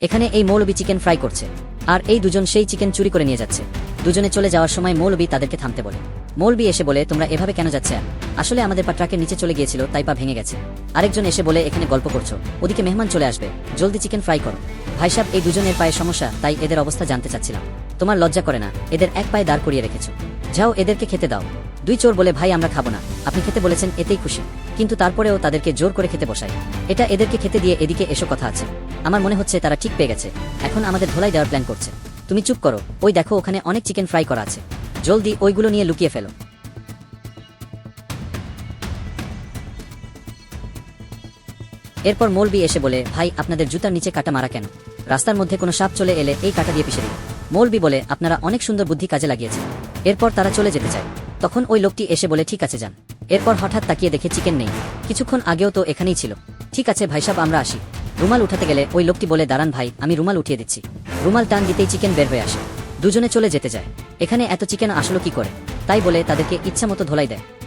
এখানে এই মৌলবি chicken fry করছে। আর এই দুজন সেই চিকেন চুরি করে নিয়ে যাচ্ছে। দুজনে চলে যাওয়ার সময় মৌলবি তাদেরকে থামতে বলে। মৌলবি এসে বলে, তোমরা এভাবে কেন যাচ্ছে? আসলে আমাদের পা ট্রাকের নিচে চলে গিয়েছিল, তাই পা ভেঙে গেছে। আরেকজন এসে বলে, এখানে গল্প করছ। ওদিকে মেহমান চলে আসবে। জলদি চিকেন ফ্রাই করো। ভাই সাহেব, এই দুজনের পায়ে সমস্যা, তাই এদের অবস্থা জানতে চাচ্ছিলাম। তোমার লজ্জা করে না, এদের এক পায়ে দাঁড় করিয়ে রেখেছো। যাও, এদেরকে খেতে দাও। দুই চোর বলে, ভাই, আমরা খাব না। আপনি খেতে বলেছেন, এতেই খুশি। কিন্তু তারপরেও তাদেরকে জোর করে খেতে বসাই। এটা এদেরকে খেতে দিয়ে এদিকে এসো কথা আছে। আমার মনে হচ্ছে তারা ঠিক পেয়ে গেছে। এখন আমাদের ধোলাই দেওয়ার প্ল্যান করছে। তুমি চুপ করো। ওই দেখো, ওখানে অনেক চিকেন ফ্রাই করা আছে। জলদি ওইগুলো নিয়ে লুকিয়ে ফেলো। এরপর মৌলবি এসে বলে, ভাই, আপনাদের জুতার নিচে কাটা মারা কেন? রাস্তার মধ্যে কোনো সাপ চলে এলে এই কাটা দিয়ে পিষে দিন। মৌলবি বলে, আপনারা অনেক সুন্দর বুদ্ধি কাজে লাগিয়েছেন। এরপর তারা চলে যেতে চায়। তখন ওই লোকটি এসে বলে, ঠিক আছে, যান। এরপর হঠাৎ তাকিয়ে দেখে চিকেন নেই। কিছুক্ষণ আগেও তো এখানেই ছিল। ঠিক আছে ভাই সাহেব আমরা আসি। রুমাল উঠাতে গেলে ওই লোকটি বলে, দাঁড়ান ভাই, আমি রুমাল উঠিয়ে দিচ্ছি। রুমাল টান দিতেই চিকেন বের হয়ে আসে। দুজনে চলে যেতে যায়। এখানে এত চিকেন আসলো কি করে? তাই বলে তাদেরকে ইচ্ছা মতো ধোলাই দেয়।